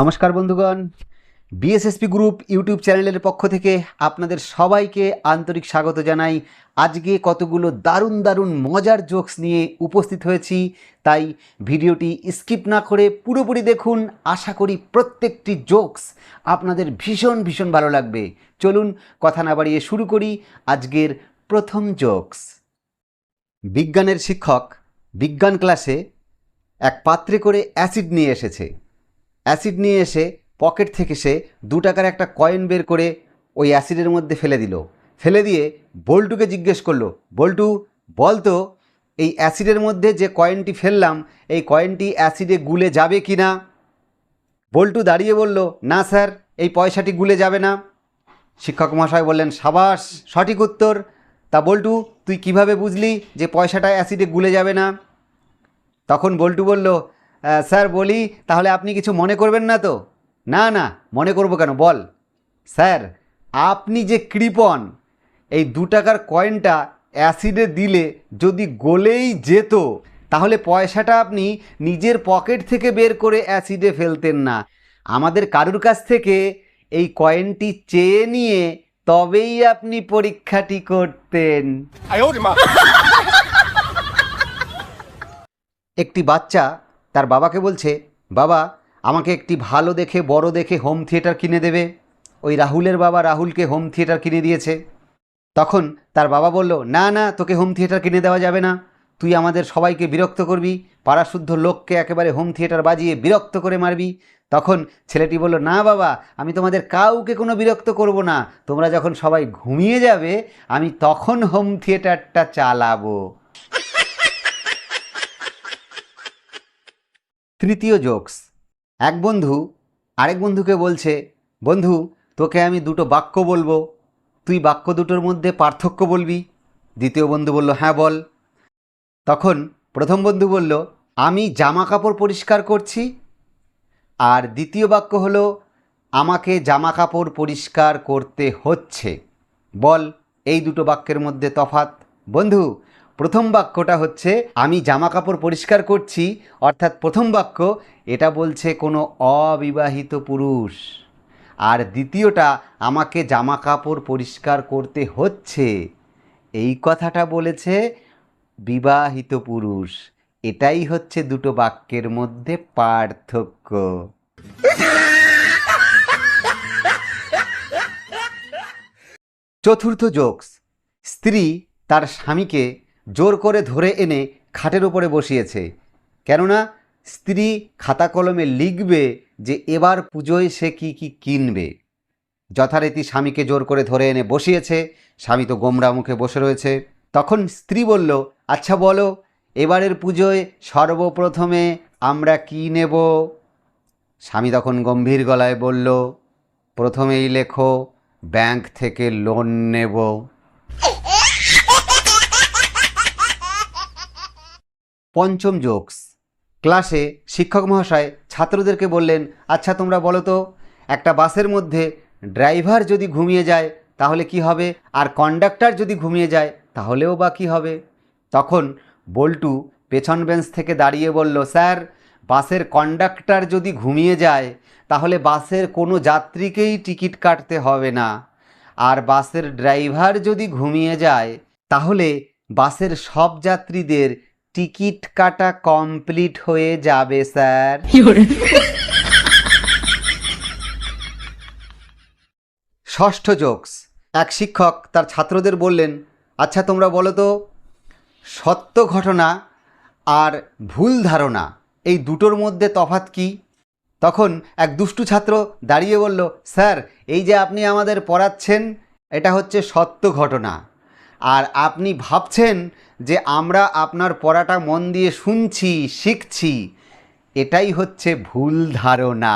নমস্কার বন্ধুগণ। বিএসএসপি group YouTube চ্যানেলের পক্ষ থেকে আপনাদের সবাইকে আন্তরিক স্বাগত জানাই। আজকে কতগুলো দারুণ দারুণ, মজার জোকস নিয়ে উপস্থিত হয়েছি। তাই ভিডিওটি স্কিপ না করে পুরোপুরি দেখুন। আশা করি প্রত্যেকটি জোকস আপনাদের ভীষণ ভীষণ ভালো লাগবে। চলুন কথা না বাড়িয়ে শুরু করি আজকের প্রথম জোকস বিজ্ঞানের শিক্ষক বিজ্ঞান ক্লাসে এক পাত্রে করে অ্যাসিড নিয়ে এসেছে। অ্যাসিড নিয়ে এসে পকেট থেকে সে দু টাকার একটা কয়েন বের করে ওই অ্যাসিডের মধ্যে ফেলে দিল। ফেলে দিয়ে বল্টুকে জিজ্ঞেস করল বল্টু বল তো এই অ্যাসিডের মধ্যে যে কয়েনটি ফেললাম এই কয়েনটি অ্যাসিডে গুলে যাবে কি না? বল্টু দাঁড়িয়ে বলল না স্যার এই পয়সাটি গুলে যাবে না। শিক্ষক মহাশয় বললেন সাবাস সঠিক উত্তর। তা বল্টু তুই কীভাবে বুঝলি যে পয়সাটা অ্যাসিডে গুলে যাবে না? তখন বল্টু বলল "আহ, স্যার বলি তাহলে আপনি কিছু মনে করবেন না তো? না না মনে করব কেন? বল। স্যার আপনি যে কৃপন এই দু টাকার কয়েনটা অ্যাসিডে দিলে যদি গলেই যেত তাহলে পয়সাটা আপনি নিজের পকেট থেকে বের করে অ্যাসিডে ফেলতেন না। আমাদের কারুর কাছ থেকে এই কয়েনটি চেয়ে নিয়ে তবেই আপনি পরীক্ষাটি করতেন। একটি বাচ্চা তার বাবাকে বলছে, বাবা, আমাকে একটি ভালো দেখে, বড় দেখে হোম থিয়েটার কিনে দেবে। ওই রাহুলের বাবা রাহুলকে হোম থিয়েটার কিনে দিয়েছে। তখন তার বাবা বলল, না না, তোকে হোম থিয়েটার কিনে দেওয়া যাবে না। তুই আমাদের সবাইকে বিরক্ত করবি, পাড়াশুদ্ধ লোককে একেবারে হোম থিয়েটার বাজিয়ে বিরক্ত করে মারবি। তখন ছেলেটি বলল, না, বাবা, আমি তোমাদের কাউকে কোনো বিরক্ত করব না। তোমরা যখন সবাই ঘুমিয়ে যাবে, আমি তখন হোম থিয়েটারটা চালাবো। তৃতীয় জোকস এক বন্ধু আরেক বন্ধুকে বলছে, বন্ধু, তোকে আমি দুটো বাক্য বলব। তুই বাক্য দুটোর মধ্যে পার্থক্য বলবি? দ্বিতীয় বন্ধু বলল হ্যাঁ বল। তখন প্রথম বন্ধু বলল, আমি জামা কাপড় পরিষ্কার করছি। আর দ্বিতীয় বাক্য হলো, আমাকে জামা কাপড় পরিষ্কার করতে হচ্ছে। বল, এই দুটো বাক্যের মধ্যে তফাত বন্ধু প্রথম বাক্যটা হচ্ছে, আমি জামা কাপড় পরিষ্কার করছি। অর্থাৎ প্রথম বাক্য, এটা বলছে কোনো অবিবাহিত পুরুষ। আর দ্বিতীয়টা, আমাকে জামা কাপড় পরিষ্কার করতে হচ্ছে। এই কথাটা বলেছে বিবাহিত পুরুষ। এটাই হচ্ছে দুটো বাক্যের মধ্যে পার্থক্য। চতুর্থ জোকস, স্ত্রী তার স্বামীকে জোর করে ধরে এনে খাটের উপরে বসিয়েছে। কেননা স্ত্রী খাতা কলমে লিখবে যে এবার পুজোয় সে কি কি কিনবে। যথারীতি স্বামীকে জোর করে ধরে এনে বসিয়েছে। স্বামী তো গোমরা মুখে বসে রয়েছে। তখন স্ত্রী বলল আচ্ছা বলো, এবারের পুজোয় সর্বপ্রথমে আমরা কি নেব? স্বামী তখন গম্ভীর গলায় বলল, প্রথমেই লেখো, ব্যাংক থেকে লোন নেব। পঞ্চম জোকস। ক্লাসে শিক্ষক মহাশয় ছাত্রদেরকে বললেন আচ্ছা তোমরা বলো তো, একটা বাসের মধ্যে ড্রাইভার যদি ঘুমিয়ে যায়, তাহলে কি হবে? আর কন্ডাক্টর যদি ঘুমিয়ে যায়, তাহলেও বা কী হবে? তখন বল্টু পেছন বেঞ্চ থেকে দাঁড়িয়ে বলল, স্যার, বাসের কন্ডাক্টর যদি ঘুমিয়ে যায়, তাহলে বাসের কোনো যাত্রীকেই টিকিট কাটতে হবে না। আর বাসের ড্রাইভার যদি ঘুমিয়ে যায়, তাহলে বাসের সব যাত্রীদের টিকিট কাটা কমপ্লিট হয়ে যাবে স্যার। ষষ্ঠ জোকস। এক শিক্ষক তার ছাত্রদের বললেন আচ্ছা তোমরা বলো তো সত্য ঘটনা আর ভুল ধারণা এই দুটোর মধ্যে তফাৎ কি? তখন এক দুষ্টু ছাত্র দাঁড়িয়ে বলল স্যার এই যে আপনি আমাদের পড়াচ্ছেন এটা হচ্ছে সত্য ঘটনা। আর আপনি ভাবছেন যে আমরা আপনার পড়াটা মন দিয়ে শুনছি, শিখছি, এটাই হচ্ছে ভুল ধারণা।